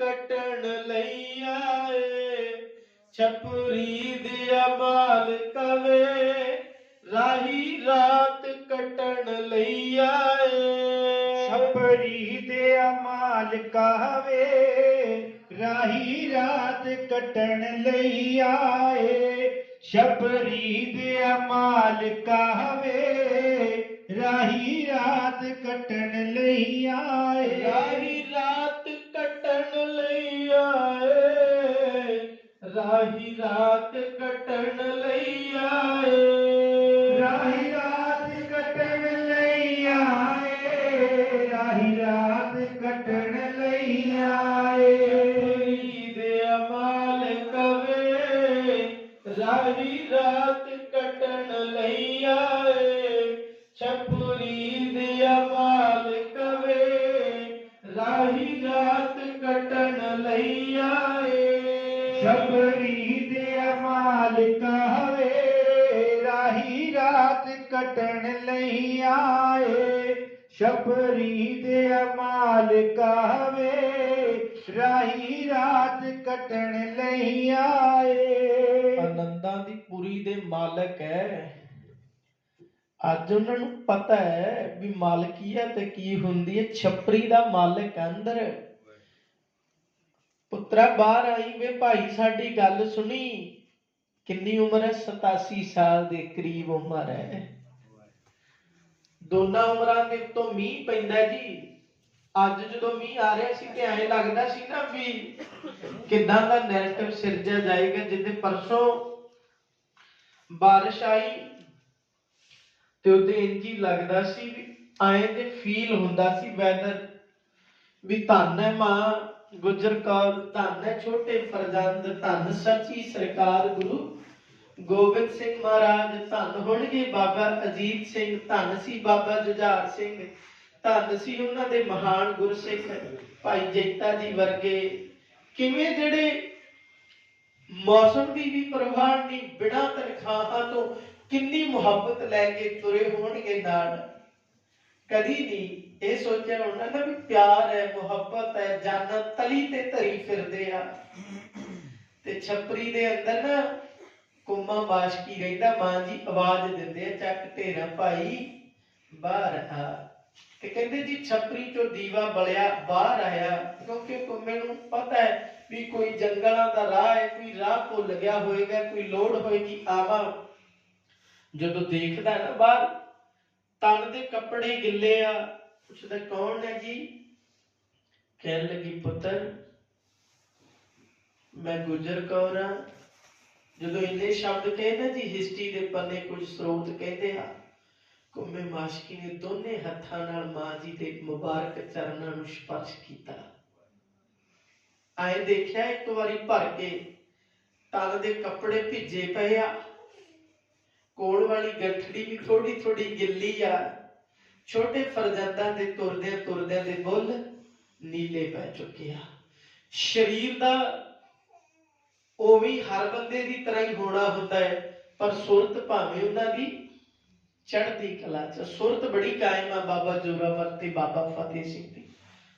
ਕਟਣ ਲਈ ਆਏ। ਛਪਰੀ ਦਿਆ ਮਾਲ ਕਵੇ ਰਾਹੀ ਰਾਤ ਕਟਣ ਲਈ ਆਏ। ਛਪਰੀ ਦੇ ਮਾਲਕਾ ਵੇ ਰਾਹੀ ਰਾਤ ਕਟਣ ਲਈ ਆਏ। ਛਪਰੀ ਦੇ ਮਾਲਕਾ ਵੇ ਰਾਹੀ ਰਾਤ ਕੱਟਣ ਲਈ ਆਏ। ਰਾਹੀ ਰਾਤ ਰਾਹੀ ਰਾਤ ਕਟਣ ਲਈ ਆਏ। ਰਾਹੀ ਰਾਤ ਕੱਟਣ ਲਈ ਆਏ। ਰਾਹੀ ਰਾਤ ਕੱਟਣ ਲਈ ਆਏ। ਛਪਰੀ ਦੇ ਅਮਾਲ ਕਵੇ ਰਾਹੀ ਰਾਤ ਕਟਣ ਲਈ ਆਏ। ਛਪਰੀ ਦੇ ਅਮਾਲ ਕਵੇ ਰਾਹੀ ਰਾਤ ਕਟਣ ਲਈ ਆਏ। ਸ਼ਬਰੀ ਸ਼ਬਰੀ ਦੇ ਮਾਲਕਾ ਵੇ ਰਾਹੀ ਰਾਤ ਕੱਟਣ ਲਈ ਆਏ। ਆਨੰਦਾਂ ਦੀ ਪੁਰੀ ਦੇ ਮਾਲਕ ਹੈ ਅੱਜ ਉਹਨਾਂ ਨੂੰ ਪਤਾ ਹੈ ਵੀ ਮਾਲਕੀ ਹੈ ਤੇ ਕੀ ਹੁੰਦੀ ਹੈ ਛਪਰੀ ਦਾ ਮਾਲਕ ਹੈ ਅੰਦਰ। ਪੁੱਤਰਾ, ਬਾਹਰ ਆਈ ਵੇ ਭਾਈ, ਸਾਡੀ ਗੱਲ ਸੁਣੀ। ਕਿੰਨੀ ਉਮਰ ਹੈ 87 ਸਾਲ ਦੇ ਕਰੀਬ ਉਮਰ ਹੈ ਦੋਨਾਂ ਉਮਰਾਂ ਦੇ ਉੱਤੋਂ ਮੀਂਹ ਪੈਂਦਾ ਜੀ। ਅੱਜ ਜਦੋਂ ਮੀਂਹ ਆ ਰਿਹਾ ਸੀ ਤੇ ਐਂ ਲੱਗਦਾ ਸੀ ਨਾ ਵੀ ਕਿਦਾਂ ਦਾ ਨੈਰੇਟਿਵ ਸਿਰਜਿਆ ਜਾਏਗਾ ਜਿੱਦੇ ਪਰਸੋਂ ਬਾਰਿਸ਼ ਆਈ ਤੇ ਉਹਦੇ ਇੰਜ ਹੀ ਲੱਗਦਾ ਸੀ ਵੀ ਐਂ ਤੇ ਫੀਲ ਹੁੰਦਾ ਸੀ ਵੈਦਰ ਵੀ ਧੰਨ ਹੈ ਮਾਂ, ਗੁਜਰ ਕੌਰ, ਧੰਨ ਹੈ ਛੋਟੇ ਫਰਜ਼ੰਦ ਧੰਨ ਸੱਚੀ ਸਰਕਾਰ ਗੁਰੂ ਗੋਬਿੰਦ ਸਿੰਘ ਮਹਾਰਾਜ, ਧੰਨ ਹੋਣਗੇ ਬਾਬਾ ਅਜੀਤ ਸਿੰਘ, ਧੰਨ ਸੀ ਬਾਬਾ ਜੁਝਾਰ ਸਿੰਘ, ਧੰਨ ਸੀ ਉਹਨਾਂ ਦੇ ਮਹਾਨ ਗੁਰਸਿੱਖ ਭਾਈ ਜੈਤਾ ਜੀ ਵਰਗੇ। ਕਿਵੇਂ ਜਿਹੜੇ ਮੌਸਮ ਦੀ ਵੀ ਪਰਵਾਹ ਨਹੀਂ, ਬਿਨਾਂ ਤਨਖਾਹਾਂ ਤੋਂ ਕਿੰਨੀ ਮੁਹੱਬਤ ਲੈ ਕੇ ਤੁਰੇ ਹੋਣਗੇ ਨਾਲ? ਕਦੀ ਨਹੀਂ ਇਹ ਸੋਚਿਆ ਹੋਣਾ ਨਾ ਵੀ ਪਿਆਰ ਹੈ, ਮੁਹੱਬਤ ਹੈ, ਜਾਨਾਂ ਤਲੀ ਤੇ ਧਰੀ ਫਿਰਦੇ ਆ। ਤੇ ਛਪਰੀ ਦੇ ਅੰਦਰ ਨਾ ਕੁੰਮਾ ਬਾਸ਼ਕੀ ਰਹਿੰਦਾ? ਮਾਂ ਜੀ ਆਵਾਜ਼ ਦਿੰਦੇ ਆ, ਚੱਕ ਢੇਰਾ ਭਾਈ ਬਾਹਰ ਆ। ਤੇ ਕਹਿੰਦੇ ਜੀ, ਛਪਰੀ ਚੋਂ ਦੀਵਾ ਬਲਿਆ ਬਾਹਰ ਆਇਆ। ਕਿਉਂਕਿ ਕੁੰਮੇ ਨੂੰ ਪਤਾ ਹੈ ਵੀ ਕੋਈ ਜੰਗਲਾਂ ਦਾ ਰਾਹ ਹੈ, ਕੋਈ ਰਾਹ ਭੁੱਲ ਗਿਆ ਹੋਏਗਾ, ਕੋਈ ਲੋੜ ਹੋਏਗੀ, ਆਵਾ। ਜਦੋਂ ਦੇਖਦਾ ਨਾ ਬਾਹਰ, ਤਨ ਦੇ ਕੱਪੜੇ ਗਿੱਲੇ ਆ। ਪੁੱਛਦਾ, ਕੌਣ ਹੈ ਜੀ? ਕਹਿਣ ਲੱਗੀ, ਪੁੱਤਰ, ਮੈਂ ਗੁਜਰ ਕੌਰ ਆ ਜਦੋਂ ਇੰਨੇ ਸ਼ਬਦ ਕਹਿੰਦਾ ਜੀ ਹਿਸਟਰੀ ਦੇ ਪੰਨੇ ਕੁਝ ਸਰੋਤ ਕਹਿੰਦੇ ਆ, ਕੁੰਮੇ ਮਾਸ਼ਕੀ ਨੇ ਦੋਨੇ ਹੱਥਾਂ ਨਾਲ ਮਾਂ ਜੀ ਦੇ ਮੁਬਾਰਕ ਚਰਨਾਂ ਨੂੰ ਸਪਰਸ਼ ਕੀਤਾ। ਆਏ ਦੇਖਿਆ ਇੱਕ ਵਾਰੀ ਭਰ ਕੇ ਤਨ ਦੇ ਕੱਪੜੇ ਭਿੱਜੇ ਪਏ ਆ। ਕੋਲ ਵਾਲੀ ਗੱਠੜੀ ਵੀ ਥੋੜੀ ਥੋੜੀ ਗਿੱਲੀ ਆ। ਛੋਟੇ ਫਰਜ਼ੰਦਾਂ ਦੇ ਤੁਰਦਿਆਂ ਤੁਰਦਿਆਂ ਦੇ ਬੁੱਲ ਨੀਲੇ ਪੈ ਚੁੱਕੇ ਆ। ਸਰੀਰ ਦਾ ਉਹ ਵੀ ਹਰ ਬੰਦੇ ਦੀ ਤਰ੍ਹਾਂ ਹੀ ਹੋਣਾ ਹੁੰਦਾ ਹੈ, ਪਰ ਸੁਰਤ ਭਾਵੇਂ ਉਹਨਾਂ ਦੀ ਚੜ੍ਹਦੀ ਕਲਾ ਚ ਸੁਰਤ ਬੜੀ ਕਾਇਮ ਆ ਬਾਬਾ ਜੋਰਾਵਰ ਤੇ ਬਾਬਾ ਫਤਿਹ ਸਿੰਘ ਦੀ।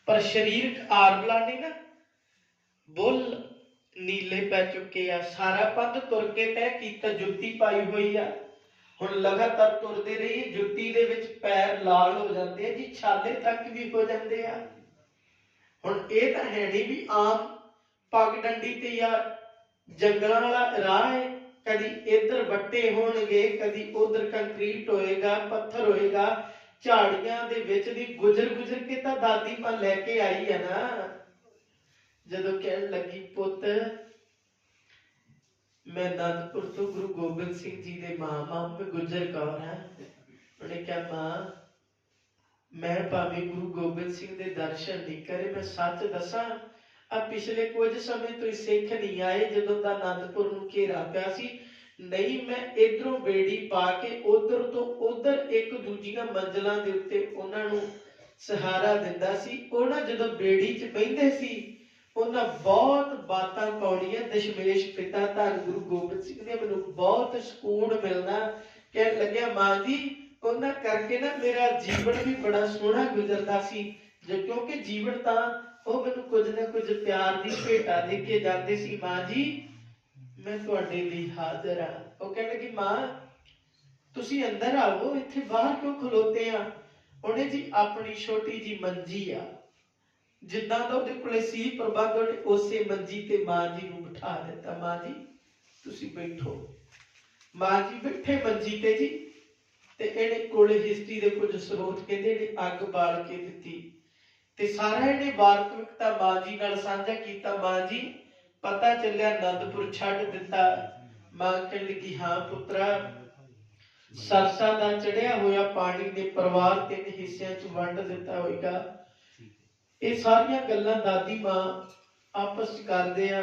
ਪਰ ਸਰੀਰਕ ਆਰਬਲਾ ਨਹੀਂ ਨਾ, ਬੁੱਲ ਨੀਲੇ ਪੈ ਚੁੱਕੇ ਆ। ਸਾਰਾ ਪੰਧ ਤੁਰ ਕੇ ਤੈਅ ਕੀਤਾ, ਜੁੱਤੀ ਪਾਈ ਹੋਈ ਆ। ਹੁਣ ਲਗਾਤਾਰ ਤੁਰਦੇ ਰਹੀਏ, ਜੁੱਤੀ ਦੇ ਵਿੱਚ ਪੈਰ ਲਾਲ ਹੋ ਜਾਂਦੇ ਆ, ਜੀ ਛਾਲੇ ਤੱਕ ਵੀ ਹੋ ਜਾਂਦੇ ਆ। ਹੁਣ ਇਹ ਤਾਂ ਹੈ ਨਹੀਂ ਵੀ ਆਮ ਪੱਗ ਡੰਡੀ ਤੇ ਯਾਰ ਜੰਗਲਾਂ ਵਾਲਾ ਰਾਹ ਹੈ, ਕਦੀ ਇੱਧਰ ਵੱਟੇ ਹੋਣਗੇ, ਕਦੀ ਉਧਰ ਕੰਕਰੀਟ ਹੋਏਗਾ, ਪੱਥਰ ਹੋਏਗਾ, ਝਾੜੀਆਂ ਦੇ ਵਿੱਚ ਦੀ ਗੁਜ਼ਰ ਗੁਜ਼ਰ ਕੇ ਤਾਂ ਦਾਦੀ ਮਾਂ ਲੈ ਕੇ ਆਈ ਹੈ ਨਾ। ਜਦੋਂ ਕਹਿਣ ਲੱਗੀ, ਪੁੱਤ, ਮੈਂ ਅਨੰਦਪੁਰ ਤੋਂ ਗੁਰੂ ਗੋਬਿੰਦ ਸਿੰਘ ਜੀ ਦੇ ਮਾਂ ਮਾਂ ਗੁਜਰ ਕੌਰ ਹਾਂ। ਉਹਨੇ ਕਿਹਾ, ਮਾਂ, ਮੈਂ ਭਾਵੇਂ ਗੁਰੂ ਗੋਬਿੰਦ ਸਿੰਘ ਦੇ ਦਰਸ਼ਨ ਨਹੀਂ ਕਰੇ, ਮੈਂ ਸੱਚ ਦੱਸਾਂ ਆ ਪਿਛਲੇ ਕੁਝ ਸਮੇਂ ਤੋਂ ਹੀ ਸਿੱਖ ਨਹੀਂ ਆਏ, ਜਦੋਂ ਦਾ ਅਨੰਦਪੁਰ ਨੂੰ ਘੇਰਾ ਪਿਆ ਸੀ। ਨਹੀਂ, ਮੈਂ ਇਧਰੋਂ ਬੇੜੀ ਪਾ ਕੇ ਉਧਰ ਤੋਂ ਉਧਰ ਇੱਕ ਦੂਜੀਆਂ ਮੰਜ਼ਲਾਂ ਦੇ ਉੱਤੇ ਉਹਨਾਂ ਨੂੰ ਸਹਾਰਾ ਦਿੰਦਾ ਸੀ। ਉਹਨਾਂ ਜਦੋਂ ਬੇੜੀ 'ਚ ਬੈਠੇ ਸੀ, ਉਹਨਾਂ ਬਹੁਤ ਬਾਤਾਂ ਪਾਉਣੀਆਂ। ਦਸ਼ਮੇਸ਼ ਪਿਤਾ ਧੰਨ ਗੁਰੂ ਗੋਬਿੰਦ ਸਿੰਘ ਨੇ ਮੈਨੂੰ ਬਹੁਤ ਸਕੂਨ ਮਿਲਣਾ, ਕਹਿਣ ਲੱਗਿਆ, ਮਾਂ ਜੀ, ਉਹਨਾਂ ਕਰਕੇ ਨਾ ਮੇਰਾ ਜੀਵਨ ਵੀ ਬੜਾ ਸੋਹਣਾ ਗੁਜ਼ਰਦਾ ਸੀ। ਜੇ ਕਿਉਂਕਿ ਜੀਵਨ ਤਾਂ ਉਹ ਮੈਨੂੰ ਕੁਝ ਨਾ ਕੁਝ ਪਿਆਰ ਦੀ, ਭੇਟਾ ਦੇ ਕੇ ਜਾਂਦੇ ਸੀ। ਮਾਂ ਜੀ, ਮੈਂ ਤੁਹਾਡੇ ਲਈ ਹਾਜ਼ਰ ਹਾਂ। ਉਹ ਕਹਿਣ ਲੱਗੀ ਮਾਂ, ਤੁਸੀਂ ਅੰਦਰ ਆਓ, ਇੱਥੇ ਬਾਹਰ ਕਿਉਂ ਖਲੋਤੇ ਆ? ਉਹਨੇ ਜੀ ਆਪਣੀ ਛੋਟੀ ਜੀ ਮੰਜੀ ਆ। ਜਿੱਦਾਂ ਦਾ ਉਹਦੇ ਕੋਲੇ ਸੀ ਪ੍ਰਬੰਧ, ਉਹਨੇ ਉਸੇ ਮੰਜੀ ਤੇ ਮਾਂ ਜੀ ਨੂੰ ਬਿਠਾ ਦਿੱਤਾ। ਮਾਂ ਜੀ, ਤੁਸੀਂ ਬੈਠੋ। ਮਾਂ ਜੀ ਬੈਠੇ ਮੰਜੀ ਤੇ ਜੀ, ਤੇ ਇਹਨੇ ਕੋਲੇ ਹਿਸਟਰੀ ਦੇ ਕੁਝ ਸਰੋਤ ਕਹਿੰਦੇ ਨੇ, ਅੱਗ ਬਾਲ ਕੇ ਦਿੱਤੀ। ਤੇ ਸਾਰਾ ਨੇ ਵਾਰਤਵਿਕਤਾ ਮਾਂ ਜੀ ਨਾਲ ਸਾਂਝਾ ਕੀਤਾ ਮਾਂ ਜੀ ਪਤਾ ਚੱਲਿਆ ਆਨੰਦਪੁਰ ਛੱਡ ਦਿੱਤਾ। ਮਾਂ ਕਹਿਣ ਲੱਗੀ, ਹਾਂ ਪੁੱਤਰਾ, ਸਰਸਾ ਦਾ ਚੜਿਆ ਹੋਇਆ ਪਾਣੀ ਨੇ ਪਰਿਵਾਰ ਤਿੰਨ ਹਿੱਸਿਆਂ 'ਚ ਵੰਡ ਦਿੱਤਾ ਹੋਵੇਗਾ ਇਹ ਸਾਰੀਆਂ ਗੱਲਾਂ ਦਾਦੀ ਮਾਂ ਆਪਸ 'ਚ ਕਰਦੇ ਆ।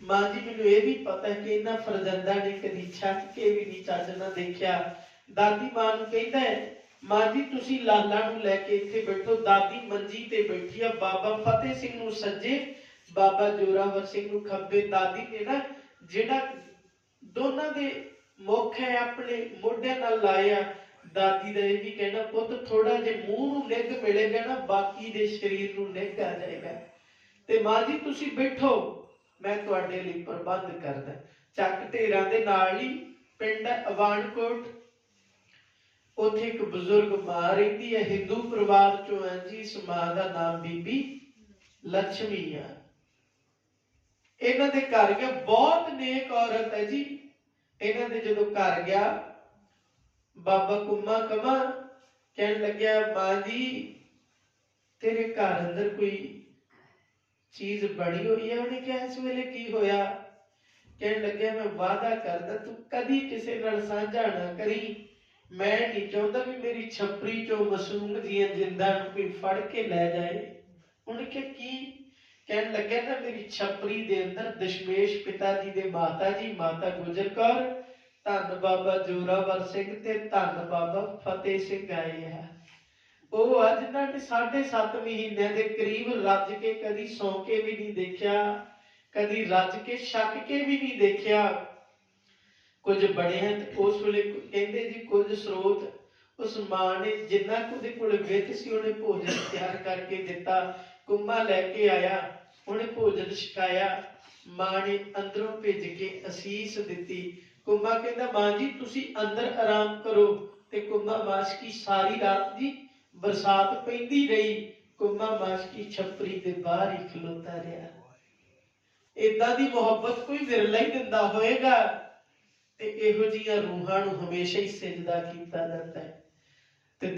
ਮਾਂ ਜੀ, ਮੈਨੂੰ ਇਹ ਵੀ ਪਤਾ ਹੈ ਕਿ ਇਹਨਾਂ ਫਰਜ਼ੰਦਾਂ ਨੇ ਕਦੀ ਛੱਕ ਕੇ ਵੀ ਨਹੀਂ ਚੱਜ ਨਾ ਦੇਖਿਆ। ਦਾਦੀ ਮਾਂ ਨੂੰ ਕਹਿੰਦਾ ਹੈ ਮਾਂ ਜੀ ਤੁਸੀਂ ਲਾਲਾ ਨੂੰ ਲੈ ਕੇ ਇੱਥੇ ਬੈਠੋ, ਦਾਦੀ ਮੰਜੀ ਤੇ ਬੈਠੀ ਆ, ਬਾਬਾ ਫਤਿਹ ਸਿੰਘ ਨੂੰ ਸੱਜੇ, ਬਾਬਾ ਜੋਰਾਵਰ ਸਿੰਘ ਨੂੰ ਖੱਬੇ, ਦਾਦੀ ਨੇ ਨਾ ਜਿਹੜਾ ਦੋਨਾਂ ਦੇ ਮੁੱਖ ਹੈ, ਆਪਣੇ ਮੋਢਿਆਂ ਨਾਲ ਲਾਇਆ। ਦਾਦੀ ਦਾ ਇਹ ਵੀ ਕਹਿਣਾ, ਪੁੱਤ ਥੋੜਾ ਜੇ ਮੂੰਹ ਨੂੰ ਨਿੱਘ ਮਿਲੇਗਾ ਨਾ, ਬਾਕੀ ਦੇ ਸਰੀਰ ਨੂੰ ਨਿੱਘ ਆ ਜਾਏਗਾ। ਤੇ ਮਾਂ ਜੀ ਤੁਸੀਂ ਬੈਠੋ, ਮੈਂ ਤੁਹਾਡੇ ਲਈ ਪ੍ਰਬੰਧ ਕਰਦਾ। ਚੱਕ ਢੇਰਾਂ ਦੇ ਨਾਲ ਹੀ ਪਿੰਡ ਅਵਾਨਕੋਟ। ਉੱਥੇ ਇੱਕ ਬਜ਼ੁਰਗ ਮਾਂ ਰਹਿੰਦੀ ਹੈ, ਹਿੰਦੂ ਪਰਿਵਾਰ ਚੋਂ ਹੈ ਜੀ, ਇਸ ਮਾਂ ਦਾ ਨਾਮ ਬੀਬੀ ਲక్ష్ਮੀ ਆ ਇਹਨਾਂ ਦੇ ਘਰ ਗਿਆ, ਬਹੁਤ ਨੇਕ ਔਰਤ ਹੈ ਜੀ। ਇਹਨਾਂ ਦੇ ਜਦੋਂ ਘਰ ਗਿਆ, ਬਾਬਾ ਕੁੰਮਾ ਕਮਾ ਕਹਿਣ ਲੱਗਿਆ, ਮਾਂ ਜੀ, ਤੇਰੇ ਘਰ ਅੰਦਰ ਕੋਈ ਚੀਜ਼ ਬਣੀ ਹੋਈ ਹੈ? ਉਹਨੇ ਕਿਹਾ, ਇਸ ਵੇਲੇ ਕੀ ਹੋਇਆ? ਕਹਿਣ ਲੱਗਿਆ, ਮੈਂ ਵਾਅਦਾ ਕਰਦਾ, ਤੂੰ ਕਦੀ ਕਿਸੇ ਨਾਲ ਸਾਂਝਾ ਨਾ ਕਰੀ। ਮੈਂ ਨਹੀਂ ਚਾਹੁੰਦਾ ਵੀ ਮੇਰੀ ਛਪਰੀ ਚੋਂ ਮਾਸੂਮ ਦੀਆਂ ਜਿੰਦਾਂ ਨੂੰ ਕੋਈ ਫੜ ਕੇ ਲੈ ਜਾਏ? ਉਹਨੇ ਕਿਹਾ, ਕੀ? ਕਹਿਣ ਲੱਗਿਆ ਨਾ ਮੇਰੀ ਛਪਰੀ ਦੇ ਅੰਦਰ ਦਸ਼ਮੇਸ਼ ਪਿਤਾ ਜੀ ਦੇ ਮਾਤਾ ਜੀ ਮਾਤਾ ਗੁਜਰ ਕੌਰ ਧੰਨ ਬਾਬਾ ਜੋਰਾਵਰ ਸਿੰਘ ਤੇ ਧੰਨ ਬਾਬਾ ਫਤਿਹ ਸਿੰਘ ਆਏ ਆ। ਉਹ ਅੱਜ ਨਾ ਨੇ 7.5 ਮਹੀਨਿਆਂ ਦੇ ਕਰੀਬ ਰੱਜ ਕੇ ਕਦੀ ਸੌਂ ਕੇ ਵੀ ਨਹੀਂ ਦੇਖਿਆ, ਕਦੀ ਰੱਜ ਕੇ ਛੱਕ ਕੇ ਵੀ ਨਹੀਂ ਦੇਖਿਆ। ਕੁਝ ਬਣਿਆ ਤੇ ਉਸ ਵੇਲੇ ਕਹਿੰਦੇ ਜੀ ਕੁਝ ਸਰੋਤ ਉਸ ਮਾਂ ਨੇ ਜਿੰਨਾ ਕੁ ਉਹਦੇ ਕੋਲ ਵਿੱਚ ਸੀ, ਉਹਨੇ ਭੋਜਨ ਤਿਆਰ ਕਰਕੇ ਦਿੱਤਾ, ਕੁੰਮਾ ਲੈ ਕੇ ਆਇਆ, ਉਹਨੇ ਭੋਜਨ ਛਕਾਇਆ। ਮਾਂ ਨੇ ਅੰਦਰੋਂ ਭੇਜ ਕੇ ਅਸੀਸ ਦਿੱਤੀ। ਕੁੰਮਾ ਕਹਿੰਦਾ, ਮਾਂ ਜੀ, ਤੁਸੀਂ ਅੰਦਰ ਆਰਾਮ ਕਰੋ। ਤੇ ਕੁੰਮਾ ਮਾਸ਼ਕੀ ਸਾਰੀ ਰਾਤ ਜੀ ਬਰਸਾਤ ਪੈਂਦੀ ਰਹੀ? ਕੁੰਮਾ ਮਾਸ਼ਕੀ ਛਪਰੀ ਦੇ ਬਾਹਰ ਹੀ ਖਲੋਤਾ ਰਿਹਾ। ਇਦਾਂ ਦੀ ਮੁਹੱਬਤ ਕੋਈ ਵਿਰਲਾ ਹੀ ਦਿੰਦਾ ਹੋਏਗਾ? ਤੇ ਇਹੋ ਜੀਆਂ ਰੂਹਾਂ ਨੂੰ ਹਮੇਸ਼ਾ ਹੀ ਸਿਜਦਾ ਕੀਤਾ ਜਾਂਦਾ ਹੈ। ਤੇ